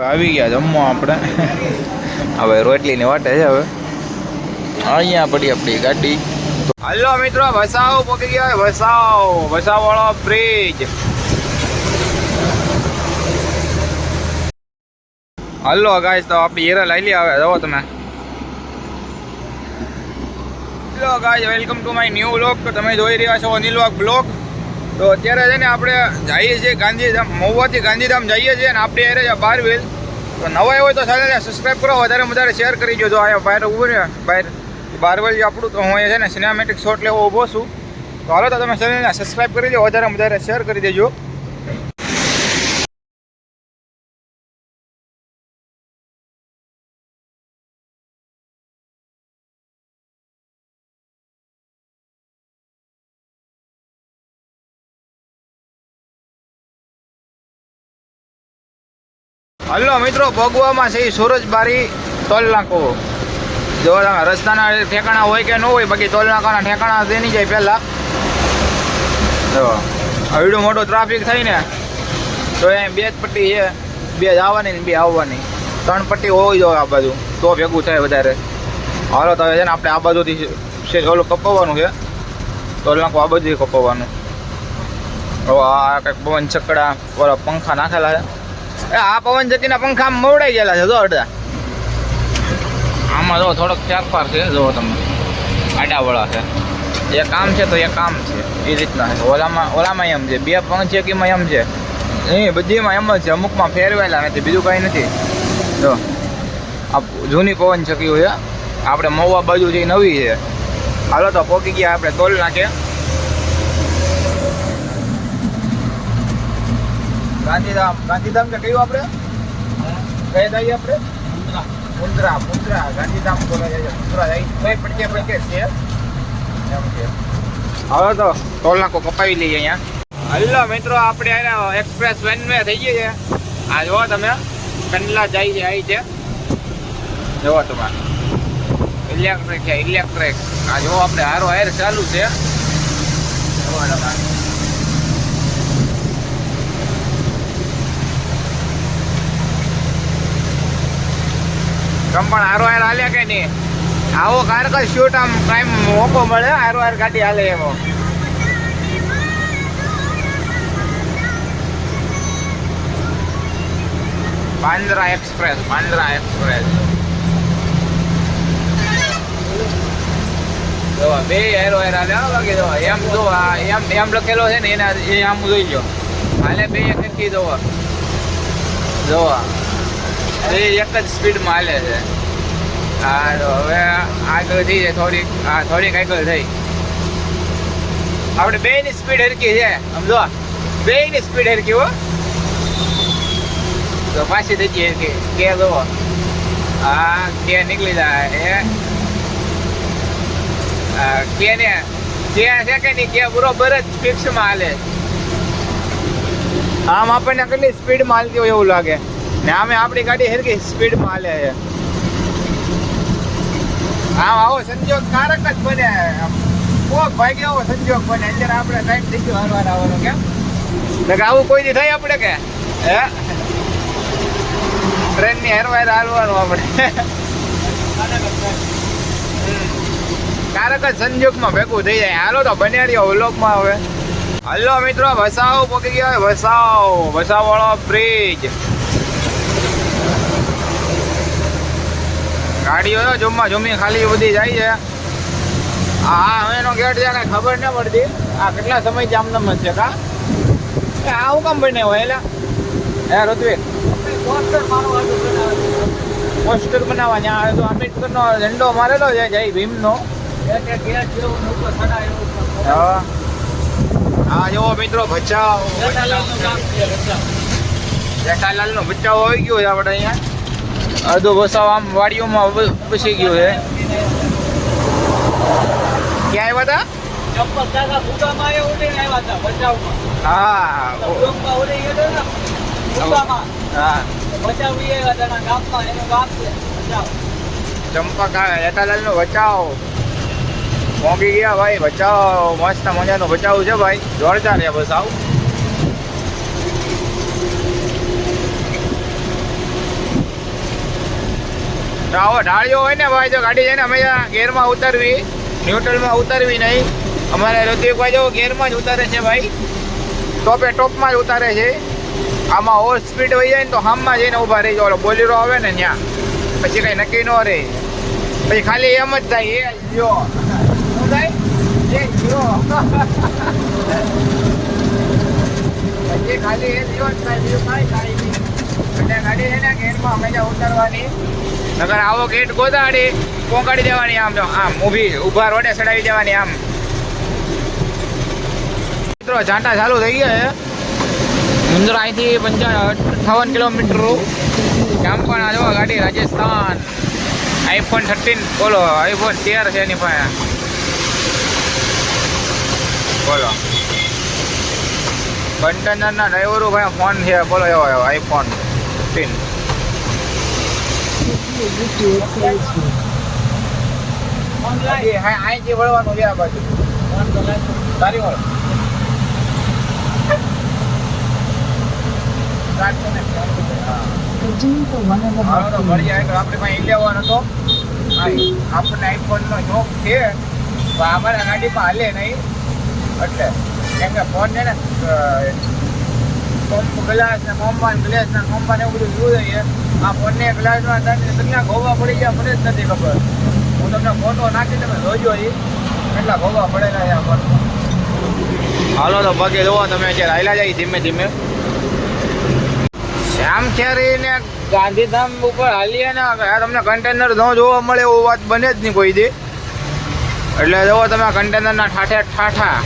આવી ગયા જમવા આપણે. હવે રોટલીની વાટે છે હવે. અહીંયા પડી આપણી ગાડી. હલો મિત્રો વસાવ પકડી ગયા વસાવ. વસાવ વાળો બ્રિજ હલો ગાઈસ તો આપણી હેરા લઈ લી આવે જવો તમે. Hello guys welcome to my new blog તો તમે જોઈ રહ્યા છો અનિલ વાગ બ્લોગ તો અત્યારે છે ને આપણે જઈએ છીએ ગાંધીધામ, મહુવાથી ગાંધીધામ જઈએ છીએ અને આપણે એરે છે બારવેલ. તો નવા હોય તો સાથે સબસ્ક્રાઈબ કરો, વધારે વધારે શેર કરી જોજો અહીંયા બહાર ઊભું ને બહાર બારવેલ જે આપણું, તો હું અહીંયા છે ને સિનેમેટિક શોટ લેવો ઊભો છું. તો હાલો તો તમે ચેનલને સબસ્ક્રાઈબ કરી દો વધારે વધારે શેર કરી દેજો. હલો મિત્રો, ભગવામાં છે સુરજબારી ટોલ નાકો જો રસ્તાના ઠેકાણા હોય કે ન હોય, બાકી ટોલ નાકાના ઠેકાણા તેની જાય પહેલા. જો હવડું મોટો ટ્રાફિક થાય ને, તો એ બે જ પટ્ટી છે. બે જવાની ને બે આવવાની. ત્રણ પટ્ટી હોવી જોઈએ આ બાજુ, તો ભેગું થાય વધારે. હાલો, તો છે ને આપણે આ બાજુથી ઓલું કપાવવાનું છે. ટોલ નાકો આ બાજુથી કપાવવાનું. આ કંઈક પવન ઓલા પંખા નાખેલા છે. આ પવન ચક્કીના પંખા આમ મવડાઈ ગયેલા છે જો અડધા. આમાં જો થોડોક ચારપાર છે જો તમે. આડાવાળા છે. એ કામ છે તો એ કામ છે એ રીતના છે. ઓલામાં ઓલામાં એમ છે બે પવન ચક્કીમાં એમ છે? નહીં બધીમાં એમ જ છે અમુકમાં ફેરવાયેલા નથી બીજું કાંઈ નથી. જો આ જૂની પવન ચકીઓ છે આપણે મહુવા બાજુ જે નવી છે. હાલો તો પોકી ગયા આપણે તોલ નાખે. ગાંધીધામ. ગાંધીધામ ને કયું આપણે? કઈ જઈએ આપણે? મુન્દ્રા. મુન્દ્રા ગાંધીધામ મુન્દ્રા જાય. કઈ પડકે પડકે છે? એમ છે હવે તો ટોલ નાકો કપાવી લઈએ અહીંયા. હલો મિત્રો આપણે અહીંયા એક્સપ્રેસ વેન મે થઈ ગઈ છે. આ જુઓ તમે કંડલા જાય છે આવી છે. જુઓ તમારે. ઇલેક્ટ્રિક છે ઇલેક્ટ્રિક. આ જુઓ આપણે હારો હાર ચાલુ છે. જુઓ તમે તમે પણ હારો હાર હાલે કે નહીં? આવો કારકર શૂટ આમ ટાઈમ મોકો મળે હારો હાર ગાડી હાલે એવો. Bandra express Bandra express. બે હેરો હેર હાલે બાકી જો એમ જો એમ એમ લખેલો છે ને, એના, એ આમ જોઈ લો હાલે બે એક નક્કી જોવો. જો એ એક જ સ્પીડમાં હાલે છે. હા તો હવે આગળ થઈ જાય, થોડીક હા થોડીક આગળ થઈ. આપણે બે ની સ્પીડ હરકી છે સમજો બે ની સ્પીડ હરકી હો. તો પાછી થઈ જઈએ હરકી કે જો હા કે નીકળી જાય એ કે ને, કે છે કે નહીં, કે બરોબર જ ફિક્સમાં હાલે આમ આપણને કેટલી સ્પીડમાં હાલતી હોય એવું લાગે. ને આમે આપણી ગાડી હરકી સ્પીડમાં હાલે છે. આમ આવો સંજોગ કારક જ બને. કોક ભાગ્ય આવો સંજોગ બને. અત્યારે આપણે ટાઈમ થઈ ગયો હરવાર આવવાનો કેમ? એટલે આવું કોઈ થાય આપણે કે? હે? ટ્રેનની હેરવાર હાલવાનું આપણે. કારક જ સંજોગમાં ભેગું થઈ જાય. હાલો તો બને રહ્યો વ્લોગમાં હવે. હલો મિત્રો, વસાવ પોકી ગયા. વસાવ. વસાવ વાળો બ્રિજ ગાડીઓ જમવા જમી ખાલી બધી જાય છે. હા હવે એનો ગેટ છે ખબર ન પડતી. આ કેટલા સમય જામનમ જ છે કા? આવું કામ બને હોય એટલે હે ઋત્વિક. પોસ્ટર બનાવવા ત્યાં આવે તો આંબેડકરનો ઝંડો મારેલો છે જય ભીમનો. હા. હા જો મિત્રો બચાવ જેઠાલાલનો બચાવ આવી ગયો છે આપણે અહીંયા. અડધો વસાવ આમ વાડીઓમાં બ- ગયો છે. ક્યાં આવ્યા હતા હા ઓ- હા. બચાવ મોંઘી ગયા ભાઈ બચાવ મસ્ત મજાનો બચાવ છે ભાઈ. જોરદાર છે બસાવ તો આવો ઢાળીઓ હોય ને ભાઈ, જો ગાડી છે ને અમે ગેરમાં ઉતરવી. ન્યુટ્રલમાં ઉતરવી નહીં. અમારે ઋતિકભાઈ જો ગેરમાં જ ઉતારે છે ભાઈ. ટોપે ટોપમાં જ ઉતારે છે. આમાં ઓવર સ્પીડ હોય જાય ને તો હામમાં જઈને ઊભા રહી જાય બોલેરો આવે ને ત્યાં. પછી કઈ નક્કી ન રહે. પછી ખાલી એમ જ થાય, એ જો. શું થાય? એ લ્યો પછી ખાલી એ દિવસ થાય બીજું કાંઈ થાય એટલે ગાડી છે ને ગેટમાં હંમેશા ઉતારવાની. નગર આવો ગેટ ગોદાડી પોંકાડી દેવાની આમ જો, આમ, ઊભી, ઊભા રોડે ચડાવી દેવાની આમ. મિત્રો ઝાંટા ચાલુ થઈ ગયા છે. મુંદ્રા અહીંથી પંચા અઠાવન કિલોમીટર આમ પણ આ જો ગાડી, રાજસ્થાન. આઈફોન થર્ટીન બોલો આઈફોન તેર છે એની પાસે. બોલો. કન્ટેનરના ડ્રાઈવરો ભાઈ ફોન છે, બોલો, એવો આઈફોન ફિફ્ટીન વળવાનું છે આ બાજુ. તારી વળ આપણે પાસે લેવાનો હતો આપણને આઈફોનનો શોખ છે અમારા ગાડીમાં હાલે નહીં. એટલે કેમ કે ફોન છે ને પંપ ગ્લાસ ને પંપમાં ગ્લાસ ને પંપમાં એવું બધું જોયું છે. આ ફોનને ગ્લાસમાં તમને કેટલા ગોવા પડી ગયા મને જ નથી ખબર. હું તમને ફોટો નાખી તમે જોજો એ કેટલા ગોવા પડેલા છે આ ફોનમાં હાલો તો પગે જોવો તમે અત્યારે હાલ્યા જાય ધીમે ધીમે. શ્યામખેરી ને ગાંધીધામ ઉપર હાલીએ ને તમને કન્ટેનર ન જોવા મળે એવું વાત બને જ નહીં કોઈ દી. એટલે જોવો તમે કન્ટેનરના ઠાઠે ઠાઠા.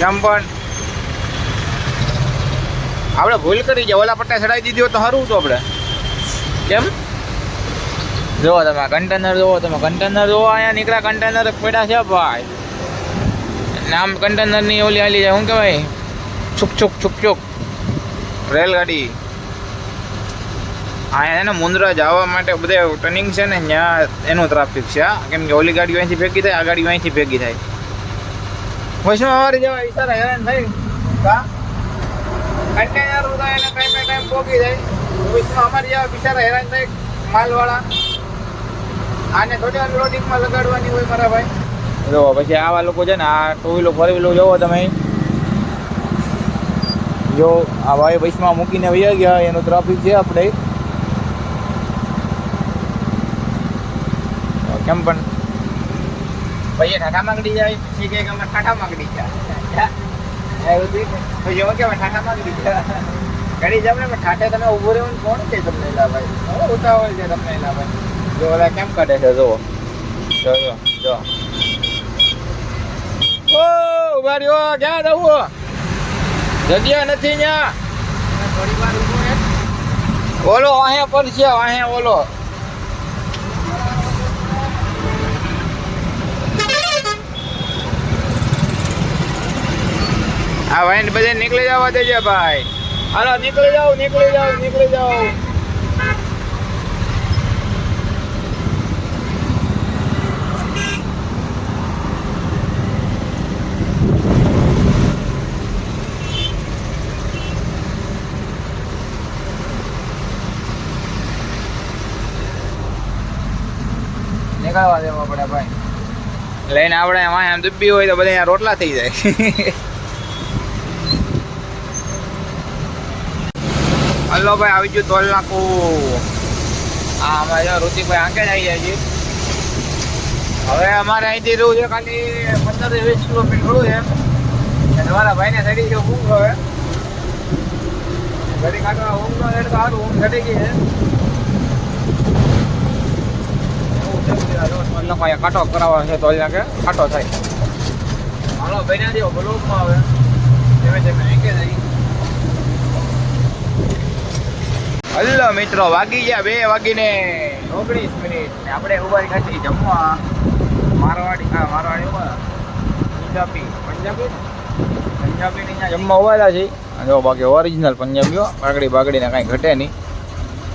કેમ પણ આપણે ભૂલ કરી ગયા ઓલા પટ્ટા ચડાવી દીધી હોય તો સારું હતું આપણે. કેમ? જોવો તમે કન્ટેનર જોવો તમે કન્ટેનર જોવો અહીંયા નીકળ્યા કન્ટેનર પડ્યા છે ભાઈ. નામ કન્ટેનરની ઓલી હાલી જાય, શું કહેવાય? છુક છુક છુક છુક. રેલગાડી. અહીંયા એને મુંદ્રા જવા માટે બધે ટર્નિંગ છે ને, ત્યાં એનું ટ્રાફિક છે. કેમ કે ઓલી ગાડીઓ અહીંથી ભેગી થાય, આ ગાડીઓ અહીંથી ભેગી થાય. વૈષ્ણવ અમારી જવા ઈશારા હેરાન થઈ કા? કન્ટેનર એને કઈ કઈ ટાઈમ પોગી જાય. વૈષ્ણવ અમારી જેવા બિચારા હેરાન થાય માલવાળા આને થોડી વાર લોડિંગમાં લગાડવાની હોય મારા ભાઈ. જો પછી આવા લોકો છે ને આ ટુ વ્હીલો ફોર વ્હીલો જોવો તમે. જો આ ભાઈ વૈષ્ણવ મૂકીને વહી ગયા એનું ટ્રાફિક છે આપણે. કેમ પણ? ભાઈ ઠાઠા માંગડી જાય પછી કે અમે ઠાઠા માંગડી ગયા એવું થયું. પછી એવું કે અમે ઠાઠા માંગડી ઘડી જાવ ને ઠાઠે તમે ઊભો રહ્યો ને કોણ કે તમને એલા ભાઈ? હવે ઉતાવળ છે તમને એલા ભાઈ. જો ઓલા કેમ કાઢે છે? જુઓ. જો જો જો. ઓ ઊભા રહ્યો. ક્યાં જવું જગ્યા નથી ત્યાં થોડી વાર રહે. ઓલો અહીંયા પર છે અહીંયા ઓલો આ ભાઈ બધે નીકળી જવા દેજે ભાઈ. હાલો, નીકળી જાઓ નીકળી જાઓ નીકળી જાઓ. નીકળવા દેવા પડે ભાઈ. લઈને આપણે એમાં એમ દુબ્બી હોય તો બધા રોટલા થઈ જાય. હલો ભાઈ, આવી ગયું તોલ નાખું. હા, અમારે ઋતિકભાઈ આંકે જ આવી જાય છે. હવે અમારે અહીંથી રહ્યું છે ખાલી પંદર વીસ કિલોમીટર છે. અને તમારા ભાઈને સડી ગયો ઊંઘ હવે. ઘડી કાઢવા ઊંઘ નો રેડ સારું ઊંઘ ઘટી ગઈ છે. અહીંયા કાંટો કરાવવા છે તોલ નાખે. કાંટો થાય. હાલો ભાઈ ના દેવો બ્લોકમાં આવે. ધીમે ધીમે આંકે જાય. હલો મિત્રો, વાગી ગયા બે વાગીને ઓગણીસ મિનિટ ને આપણે ઉભારી ખાતી જમવા. મારવાડી હા, મારવાડી ઊભા. પંજાબી. પંજાબી? પંજાબીની ત્યાં જમવા ઊભા છે જો બાકી ઓરિજિનલ પંજાબીઓ પાકડી બાગડીને કાંઈ ઘટે નહીં.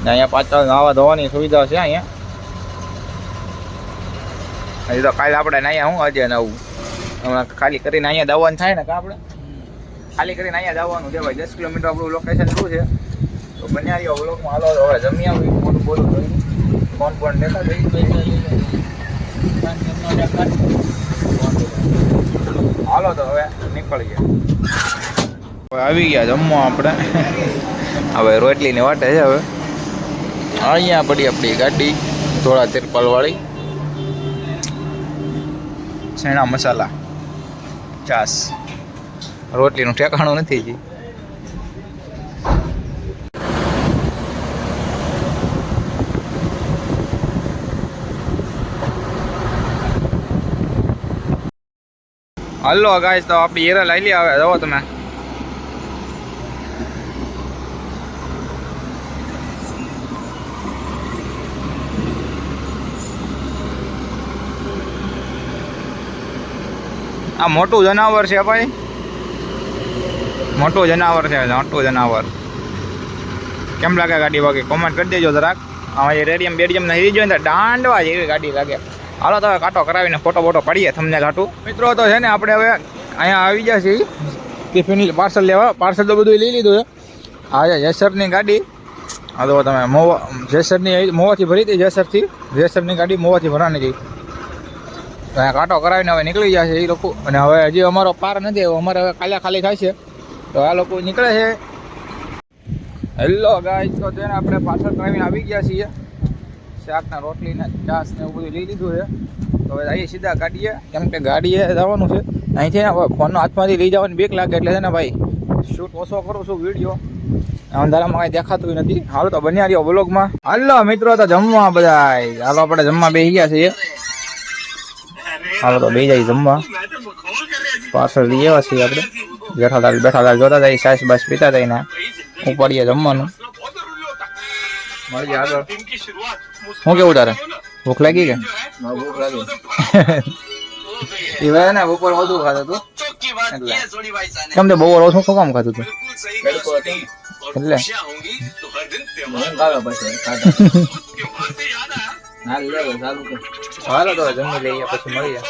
ને અહીંયા પાછળ નાવા ધોવાની સુવિધા છે અહીંયા. હજી તો કાલે આપણે નાયા હું આજે નવું હમણાં ખાલી કરીને અહીંયા દાવાનું થાય ને કા આપણે? ખાલી કરીને અહીંયા દાવાનું છે ભાઈ દસ કિલોમીટર આપણું લોકેશન શું છે? તો બન્યા રહ્યો બ્લોકમાં હાલો, હવે જમી આવી. મોટું બોલું જોઈને ફોન ફોન હાલો તો હવે નીકળીએ. આવી ગયા જમવા આપણે. હવે રોટલીની વાટે છે હવે. અહીંયા પડી આપણી ગાડી થોડા તિરપાલ વાળી છેણા મસાલા? ચાસ. રોટલીનું ઠેકાણું નથી જી હલો ગાઈસ તો આપણી હેરા લઈ લે આવે જવો તમે. આ મોટું જનાવર છે ભાઈ. મોટું જનાવર છે, મોટું જનાવર. કેમ લાગે ગાડી વાગે? કોમેન્ટ કરી દેજો જરાક. હવે રેડિયમ બેડિયમ ને હીરી જોઈએ ને તો દાંડવા જેવી ગાડી લાગે. હાલો તો કાંટો કરાવીને ફોટો ફોટો પડીએ તમને ઘાટું મિત્રો, તો છે ને આપણે હવે અહીંયા આવી ગયા છીએ. ટિફિન પાર્સલ લેવા. પાર્સલ તો બધું લઈ લીધું છે. છે જેસરની ગાડી. હા તો તમે મોવા જેસરની મોવાથી ભરી હતી, જેસરથી. જેસરની ગાડી મોવાથી ભરવાની હતી. અહીંયા કાંટો કરાવીને હવે નીકળી ગયા છે એ લોકો. અને હવે હજી અમારો પાર નથી અમારે હવે કાલે ખાલી થાય છે. તો આ લોકો નીકળે છે. હેલો ગાય તો તેને આપણે પાર્સલ કરાવીને આવી ગયા છીએ. શાકના રોટલી ને ચાસ ને એવું બધું લઈ લીધું છે. તો હવે અહીંયા સીધા ગાડીએ. કેમ કે ગાડીએ જવાનું છે. અહીંથી ને ફોનનો હાથમાંથી લઈ જવાની બેક લાગે એટલે છે ને ભાઈ શૂટ ઓછો કરું છું વીડિયો અંધારામાં કાંઈ દેખાતું નથી. હાલો તો બન્યા રહ્યો બ્લોગમાં હાલો મિત્રો, તો જમવા બધા હાલો, આપણે જમવા બેસી ગયા છીએ. હાલો તો બે જાય જમવા. પાર્સલ લઈ આવ્યા છીએ આપણે. બેઠા હતા બેઠા હતા જોતા હતા સાસ બાસ પીતા હતા ને. ઉપાડીએ જમવાનું. મળી આગળ. શું કેવું તારે? ભૂખ લાગી કે? ભૂખ લાગી. ને બપોર વધુ ખાતું તું? એટલે. કેમ તે બપોર ઓછું શું કામ ખાતું તું? એટલે. હાલો તો જમી લઈએ પછી મળીએ.